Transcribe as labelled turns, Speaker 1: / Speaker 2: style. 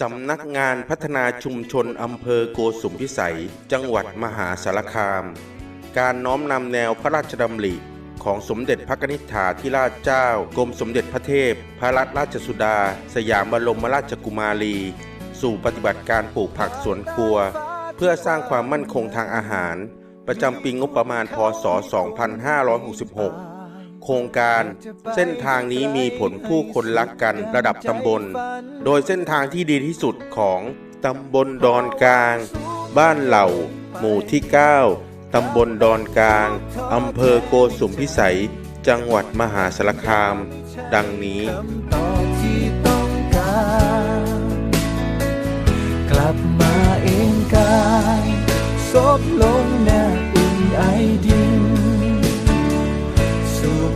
Speaker 1: สำนักงานพัฒนาชุมชนอำเภอโกสุมพิสัย จังหวัดมหาสารคาม การน้อมนำแนวพระราชดำริของสมเด็จพระนิธิถาธิราชเจ้า กรมสมเด็จพระเทพ พระรัตนราชสุดา สยามบรมราชกุมารี สู่ปฏิบัติการปลูกผักสวนครัว เพื่อสร้างความมั่นคงทางอาหาร ประจำปีงบประมาณพศ 2566 โครงการ เส้นทางนี้มีผลผู้คนรักกันระดับตำบล โดยเส้นทางที่ดีที่สุดของตำบลดอนกลาง บ้านเหล่า หมู่ที่ 9 ตำบลดอนกลาง อำเภอโกสุมพิสัย จังหวัดมหาสารคาม ดังนี้
Speaker 2: กลับมาเองกายซบลงหน้าอุ่นไอดินสู่